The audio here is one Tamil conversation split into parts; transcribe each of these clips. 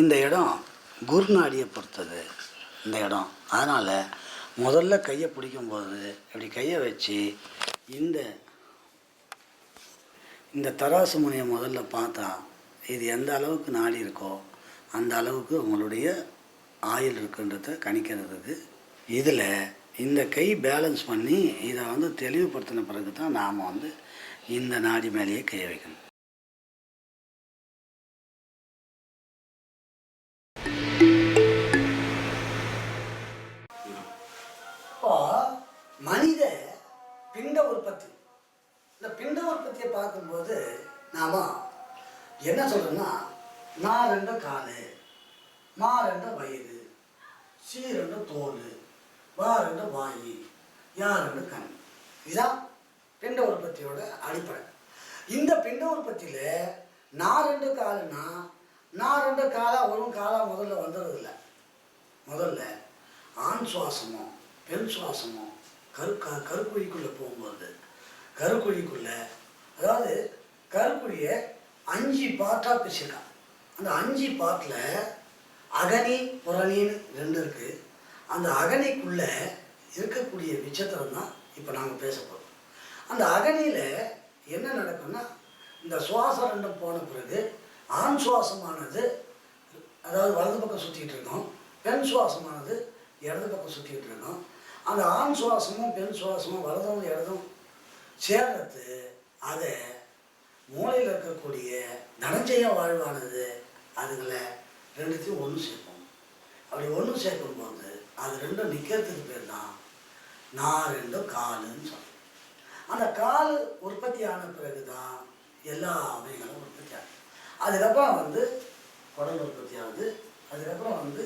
இந்த இடம் குருநாடியை பொறுத்தது இந்த இடம். அதனால் முதல்ல கையை பிடிக்கும்போது இப்படி கையை வச்சு இந்த இந்த தராசு முனையை முதல்ல பார்த்தா இது எந்த அளவுக்கு நாடி இருக்கோ அந்த அளவுக்கு உங்களுடைய ஆயில் இருக்குன்றத கணிக்கிறதுக்கு இதில் இந்த கை பேலன்ஸ் பண்ணி இதை வந்து தெளிவுபடுத்தின பிறகு தான் நாம் வந்து இந்த நாடி மேலேயே கையை வைக்கணும். மனித பிண்ட உற்பத்தி. இந்த பிண்ட உற்பத்தியை பார்க்கும்போது நாம என்ன சொல்றோம்னா நான் ரெண்டு காலு மா ரெண்டு வயிறு சீ ரெண்டு தோல் வா ரெண்டு வாயி யா ரெண்டு கண். இதுதான் பிண்ட உற்பத்தியோட அடிப்படை. இந்த பிண்ட உற்பத்தியில் நான் ரெண்டு காலுன்னா நான் ரெண்டு காலாக ஒரு காலாக முதல்ல வந்துடுறதில்ல முதல்ல ஆண் சுவாசமோ பெண் சுவாசமோ கரு க கருக்குழிக்குள்ளே போகும்போது கருக்குழிக்குள்ளே அதாவது கருக்குழியை அஞ்சு பார்ட்டாக பிரிச்சிருக்கான். அந்த அஞ்சு பார்ட்டில் அகனி புறணின்னு ரெண்டு இருக்குது அந்த அகனிக்குள்ளே இருக்கக்கூடிய விசித்திரம் தான் இப்போ நாங்கள் பேச போகிறோம் அந்த அகனியில் என்ன நடக்கும்னா இந்த சுவாசம் ரெண்டும் போன பிறகு ஆண் சுவாசமானது அதாவது வலது பக்கம் சுற்றிட்டு இருக்கோம் பெண் சுவாசமானது இடது பக்கம் சுற்றிக்கிட்டு இருக்கோம். அந்த ஆண் சுவாசமும் பெண் சுவாசமும் வலதும் இடதும் சேர்ந்து அதை மூளையில் இருக்கக்கூடிய தனஞ்சய வாழ்வானது அதுங்களை ரெண்டுத்தையும் ஒன்று சேர்க்கும். அப்படி ஒன்று சேர்க்கும்போது அது ரெண்டும் நிற்கிறதுக்கு பேர் தான் நான் ரெண்டும் காலுன்னு சொல்றோம். அந்த கால் உற்பத்தி ஆன பிறகு தான் எல்லா அவைகளும் உற்பத்தி ஆகும் அதுக்கப்புறம் வந்து குடல் உற்பத்தி ஆகுது. அதுக்கப்புறம் வந்து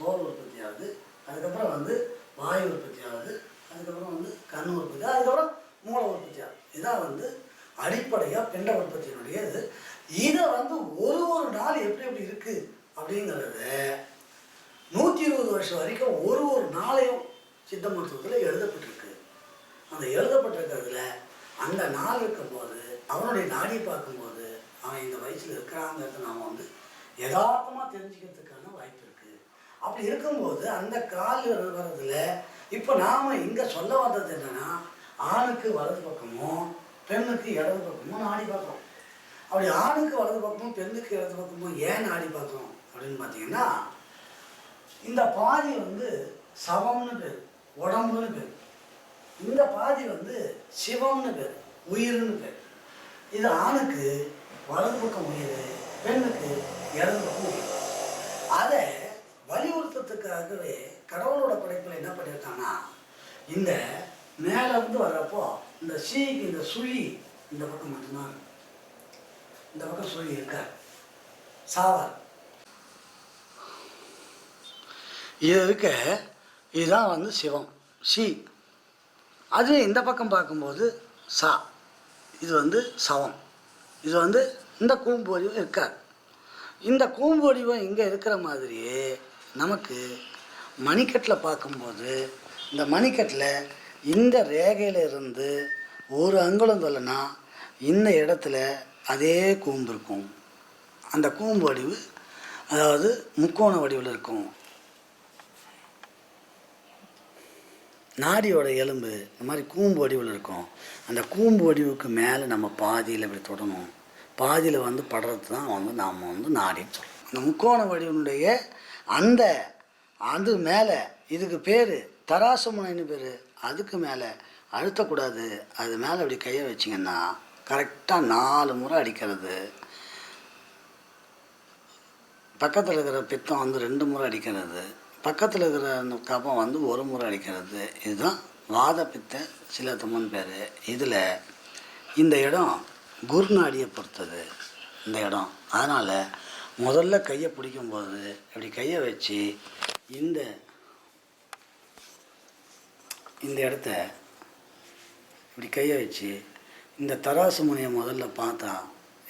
தோல் உற்பத்தி ஆகுது. அதுக்கப்புறம் வந்து வாயு உற்பத்தி ஆகுது. அதுக்கப்புறம் வந்து கண் உற்பத்தி அதுக்கப்புறம் மூளை உற்பத்தி ஆகுது. இதான் வந்து அடிப்படையாக பிண்ட உற்பத்தியினுடைய இது. இதை வந்து ஒரு ஒரு நாள் எப்படி எப்படி இருக்குது அப்படிங்கிறத நூற்றி இருபது வருஷம் வரைக்கும் ஒரு ஒரு நாளையும் சித்த மருத்துவத்தில் எழுதப்பட்டிருக்கு. அந்த எழுதப்பட்டிருக்கிறதுல அந்த நாள் இருக்கும்போது அவனுடைய நாடி பார்க்கும்போது அவன் இந்த வயசில் இருக்கிறாங்கிறத நாம் வந்து யதார்த்தமாக தெரிஞ்சுக்கிறதுக்கான வாய்ப்பு இருக்குது அப்படி இருக்கும்போது அந்த கால் வர்றதுல இப்போ நாம் இங்கே சொல்ல வந்தது என்னென்னா ஆணுக்கு வலது பக்கமும் பெண்ணுக்கு இடது பக்கமும் நாடி பார்க்குறோம் அப்படி ஆணுக்கு வலது பக்கமும் பெண்ணுக்கு இடது பக்கமும் ஏன் நாடி பார்க்குறோம் அப்படின்னு பார்த்தீங்கன்னா இந்த பாதி வந்து சவம்னு பேர் உடம்புன்னு பேர். இந்த பாதி வந்து சிவம்னு பேர் உயிர்னு பேர். இது ஆணுக்கு வலது பக்கம் உயிர் பெண்ணுக்கு இடது பக்கம் உயிர். அதுவே கடவுளோட படைப்பில் என்ன பண்ணியிருக்காங்கன்னா இந்த மேலேருந்து வர்றப்போ இந்த சீக்கு இந்த சுழி இந்த பக்கம் மட்டும்தான் இந்த பக்கம் சுழி இருக்கார் சாவார் இது இருக்க இதுதான் வந்து சிவம். சி. அதுவே இந்த பக்கம் பார்க்கும்போது சா. இது வந்து சவம். இது வந்து இந்த கூம்பு வடிவம் இருக்காது. இந்த கூம்பு வடிவம் இங்கே இருக்கிற மாதிரியே நமக்கு மணிக்கட்டில் பார்க்கும்போது இந்த மணிக்கட்டில் இந்த ரேகையில் இருந்து ஒரு அங்குலம் தொலைனா இந்த இடத்துல அதே கூம்பு இருக்கும். அந்த கூம்பு வடிவு அதாவது முக்கோண வடிவில் இருக்கும். நாடியோட எலும்பு இந்த மாதிரி கூம்பு வடிவில் இருக்கும். அந்த கூம்பு வடிவுக்கு மேலே நம்ம பாதியில் இப்படி தொடணும். பாதியில் வந்து படுறது தான் வந்து நாம் வந்து நாடின்னு சொல்கிறோம் அந்த முக்கோண வடிவனுடைய அந்த அது மேலே இதுக்கு பேர் தராசு முனைன்னு பேர். அதுக்கு மேலே அழுத்தக்கூடாது. அது மேலே அப்படி கையை வச்சிங்கன்னா கரெக்டாக நாலு முறை அடிக்கிறது. பக்கத்தில் இருக்கிற பித்தம் வந்து ரெண்டு முறை அடிக்கிறது. பக்கத்தில் இருக்கிற அந்த கபம் வந்து ஒரு முறை அடிக்கிறது. இதுதான் வாத பித்த சிலத்தம்மன் பேர். இதில் இந்த இடம் குருநாடியை பொறுத்தது. இந்த இடம். அதனால் முதல்ல கையை பிடிக்கும்போது இப்படி கையை வச்சு இந்த இந்த இடத்த இப்படி கையை வச்சு இந்த தராசு முனையை முதல்ல பார்த்தா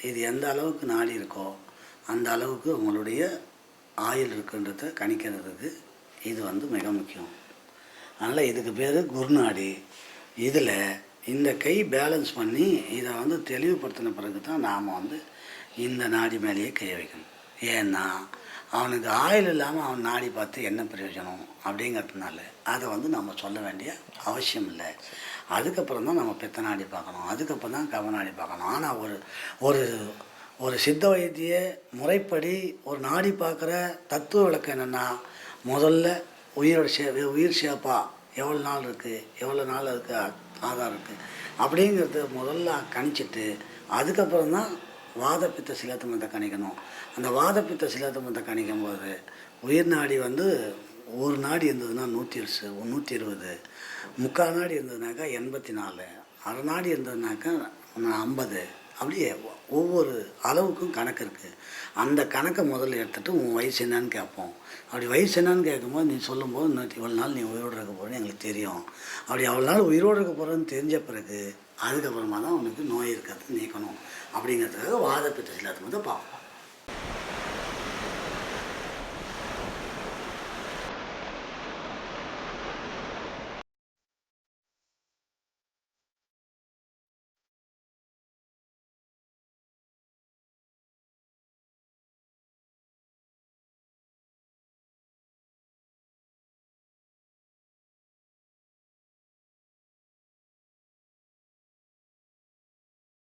இது எந்த அளவுக்கு நாடி இருக்கோ அந்த அளவுக்கு உங்களுடைய ஆயில் இருக்குன்றத கணிக்கிறதுக்கு இது வந்து மிக முக்கியம். அதனால் இதுக்கு பேர் குருநாடி. இதில் இந்த கை பேலன்ஸ் பண்ணி இதை வந்து தெளிவுபடுத்தின பிறகு தான் நாம் வந்து இந்த நாடி மேலேயே கை வைக்கணும். ஏன்னா அவனுக்கு ஆயில் இல்லாமல் அவன் நாடி பார்த்து என்ன பிரயோஜனம் அப்படிங்கிறதுனால அதை வந்து நம்ம சொல்ல வேண்டிய அவசியம் இல்லை. அதுக்கப்புறம் தான் நம்ம பித்த நாடி பார்க்கணும். அதுக்கப்புறம் தான் கவ நாடி பார்க்கணும். ஆனால் ஒரு ஒரு ஒரு சித்த வைத்திய முறைப்படி ஒரு நாடி பார்க்குற தத்துவ விளக்கம் என்னென்னா முதல்ல உயிரோட சே உயிர் சேப்பா எவ்வளோ நாள் இருக்குது எவ்வளோ நாள் இருக்குது ஆதாரம் இருக்குது அப்படிங்கிறத முதல்ல கணிச்சிட்டு அதுக்கப்புறம் தான் வாதப்பித்த சிலத்தமத்தை கணிக்கணும். அந்த வாதப்பித்த சிலத்தமத்தை கணிக்கும் போது உயிர் நாடி வந்து ஒரு நாடி இருந்ததுன்னா நூற்றி இருசு நூற்றி இருபது. முக்கால் நாடி இருந்ததுனாக்கா எண்பத்தி நாலு அரை நாடி இருந்ததுனாக்கா ஐம்பது. அப்படியே ஒவ்வொரு அளவுக்கும் கணக்கு இருக்குது அந்த கணக்கை முதல்ல எடுத்துகிட்டு உன் வயசு என்னன்னு கேட்போம். அப்படி வயசு என்னன்னு கேட்கும்போது நீ சொல்லும்போது இவ்வளோ நாள் நீ உயிரோடு இருக்க போகிறேன்னு எங்களுக்கு தெரியும். அப்படி அவ்வளோ நாள் உயிரோடு இருக்க போகிறேன்னு தெரிஞ்ச பிறகு அதுக்கப்புறமா தான் அவனுக்கு நோய் இருக்கிறது நீக்கணும் அப்படிங்கிறதுக்காக வாதப்பித்த சிலத்தை வந்து பார்ப்போம்.